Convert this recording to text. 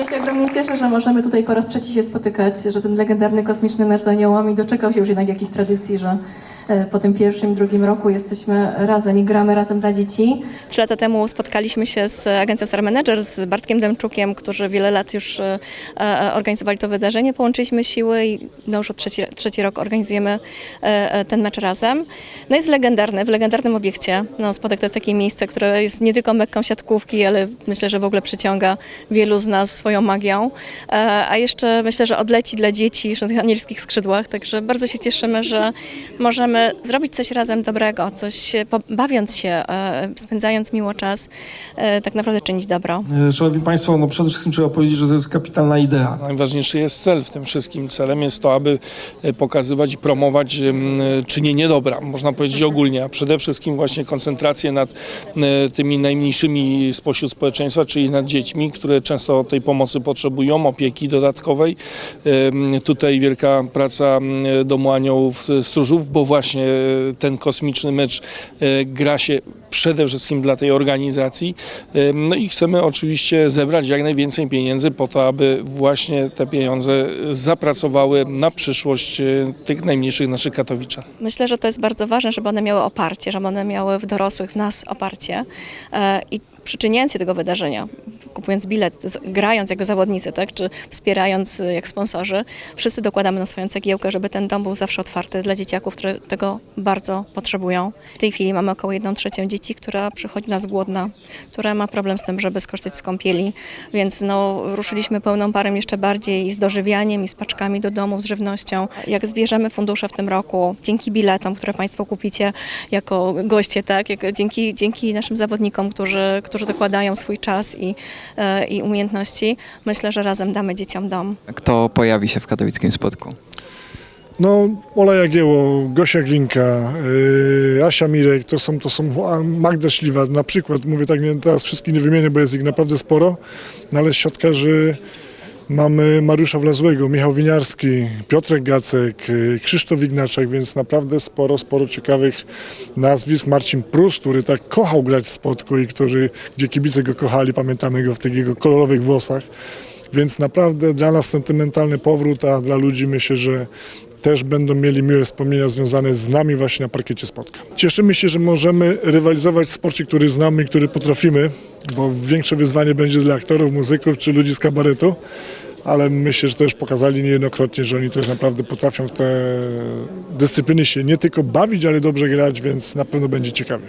się ogromnie cieszę, że możemy tutaj po raz trzeci się spotykać, że ten legendarny kosmiczny mecz z aniołami doczekał się już jednak jakiejś tradycji, że po tym pierwszym, drugim roku jesteśmy razem i gramy razem dla dzieci. Trzy lata temu spotkaliśmy się z agencją Star Manager, z Bartkiem Demczukiem, którzy wiele lat już e, e, organizowali to wydarzenie. Połączyliśmy siły i no już od trzeci, trzeci rok organizujemy e, e, ten mecz razem. No jest legendarny, w legendarnym obiekcie. No, Spodek to jest takie miejsce, które jest nie tylko mekką siatkówki, ale myślę, że w ogóle przyciąga wielu z nas swoją magią. E, A jeszcze myślę, że odleci dla dzieci na tych anielskich skrzydłach, także bardzo się cieszymy, że możemy zrobić coś razem dobrego, coś bawiąc się, e, spędzając miło czas, e, tak naprawdę czynić dobro. E, Szanowni Państwo, no przede wszystkim trzeba powiedzieć, że to jest kapitalna idea. Najważniejszy jest cel w tym wszystkim. Celem jest to, aby pokazywać i promować czynienie dobra, można powiedzieć ogólnie, a przede wszystkim właśnie koncentrację nad tymi najmniejszymi spośród społeczeństwa, czyli nad dziećmi, które często tej pomocy potrzebują, opieki dodatkowej. Tutaj wielka praca Domu Aniołów Stróżów, bo właśnie e, ten kosmiczny mecz e, gra się przede wszystkim dla tej organizacji. Ym, No i chcemy oczywiście zebrać jak najwięcej pieniędzy po to, aby właśnie te pieniądze zapracowały na przyszłość tych najmniejszych naszych katowiczan. Myślę, że to jest bardzo ważne, żeby one miały oparcie, żeby one miały w dorosłych, w nas oparcie e, i przyczyniając się tego wydarzenia, kupując bilet, grając jako zawodnicy, tak, czy wspierając y, jak sponsorzy, wszyscy dokładamy na swoją cegiełkę, żeby ten dom był zawsze otwarty dla dzieciaków, które tego bardzo potrzebują. W tej chwili mamy około 1 trzecią dzieci, która przychodzi nas głodna, która ma problem z tym, żeby skorzystać z kąpieli, więc no, ruszyliśmy pełną parą jeszcze bardziej i z dożywianiem, i z paczkami do domu, z żywnością. Jak zbierzemy fundusze w tym roku, dzięki biletom, które Państwo kupicie jako goście, tak, jak, dzięki, dzięki naszym zawodnikom, którzy, którzy dokładają swój czas i, i umiejętności, myślę, że razem damy dzieciom dom. Kto pojawi się w katowickim spotku? No, Ola Jagieło, Gosia Glinka, yy, Asia Mirek, to są, to są Magda Śliwa, na przykład, mówię tak, nie, teraz wszystkich nie wymienię, bo jest ich naprawdę sporo, no ale z siatkarzy mamy Mariusza Wlazłego, Michał Winiarski, Piotrek Gacek, yy, Krzysztof Ignaczek, więc naprawdę sporo, sporo ciekawych nazwisk. Marcin Prus, który tak kochał grać w spotku i który, gdzie kibice go kochali, pamiętamy go w tych jego kolorowych włosach. Więc naprawdę dla nas sentymentalny powrót, a dla ludzi myślę, że też będą mieli miłe wspomnienia związane z nami właśnie na parkiecie spotka. Cieszymy się, że możemy rywalizować w sporcie, który znamy i który potrafimy, bo większe wyzwanie będzie dla aktorów, muzyków czy ludzi z kabaretu, ale myślę, że też pokazali niejednokrotnie, że oni też naprawdę potrafią w te dyscypliny się nie tylko bawić, ale dobrze grać, więc na pewno będzie ciekawie.